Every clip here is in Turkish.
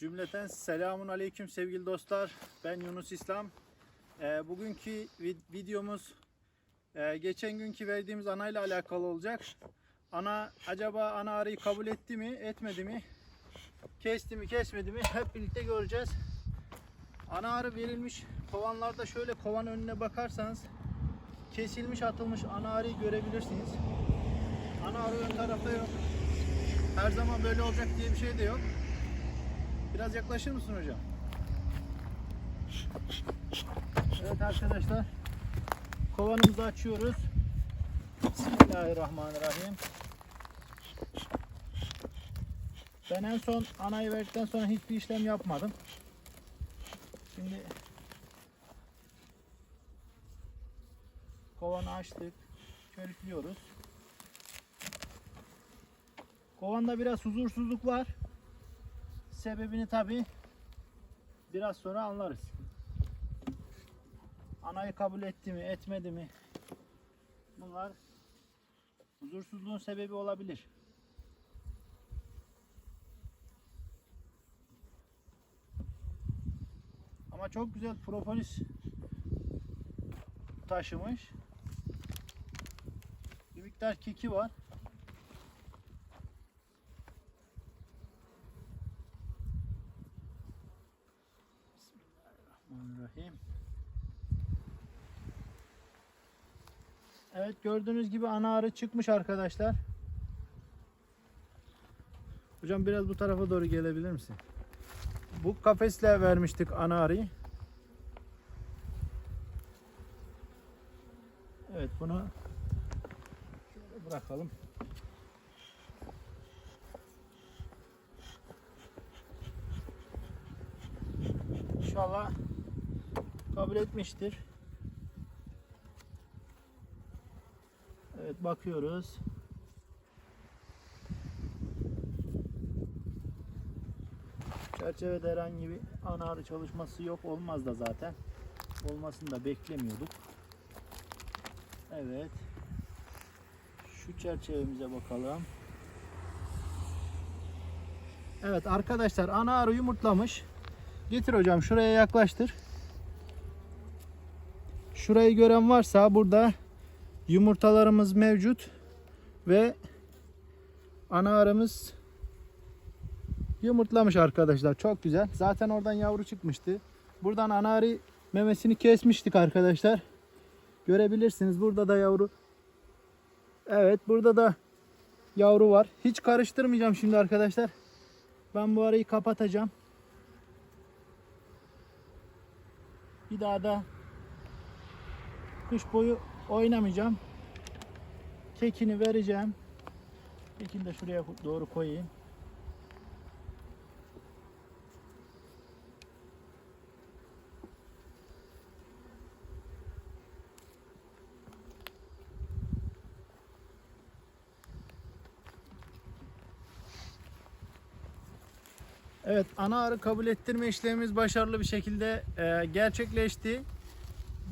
Cümleten selamun aleyküm sevgili dostlar. Ben Yunus İslam. Ee, bugünkü vi- videomuz e, geçen günkü verdiğimiz ana ile alakalı olacak. Ana acaba ana arıyı kabul etti mi, etmedi mi? Kesti mi, kesmedi mi? Hep birlikte göreceğiz. Ana arı verilmiş kovanlarda şöyle kovan önüne bakarsanız kesilmiş atılmış ana arıyı görebilirsiniz. Ana arı ön tarafta yok. Her zaman böyle olacak diye bir şey de yok. Biraz yaklaşır mısın hocam? Evet arkadaşlar. Kovanımızı açıyoruz. Bismillahirrahmanirrahim. Ben en son anayı verdikten sonra hiçbir işlem yapmadım. Şimdi kovanı açtık. Körüklüyoruz. Kovanda biraz huzursuzluk var. Sebebini tabi biraz sonra anlarız. Anayı kabul etti mi, etmedi mi? Bunlar huzursuzluğun sebebi olabilir. Ama çok güzel propolis taşımış. Bir miktar keki var. Bismillahirrahmanirrahim. Evet gördüğünüz gibi ana arı çıkmış arkadaşlar. Hocam biraz bu tarafa doğru gelebilir misin? Bu kafesle vermiştik ana arıyı. Evet bunu şöyle bırakalım. İnşallah kabul etmiştir. Evet bakıyoruz. Çerçevede herhangi bir ana arı çalışması yok. Olmaz da zaten. Olmasını da beklemiyorduk. Evet. Şu çerçevemize bakalım. Evet arkadaşlar ana arı yumurtlamış. Getir hocam şuraya yaklaştır. Şurayı gören varsa burada yumurtalarımız mevcut ve ana arımız yumurtlamış arkadaşlar. Çok güzel. Zaten oradan yavru çıkmıştı. Buradan ana arı memesini kesmiştik arkadaşlar. Görebilirsiniz. Burada da yavru. Evet burada da yavru var. Hiç karıştırmayacağım şimdi arkadaşlar. Ben bu arayı kapatacağım. Bir daha da kış boyu oynamayacağım. Kekini vereceğim. Kekini de şuraya doğru koyayım. Evet, ana arı kabul ettirme işlemimiz başarılı bir şekilde e, gerçekleşti.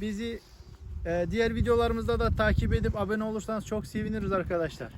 Bizi diğer videolarımızda da takip edip abone olursanız çok seviniriz arkadaşlar.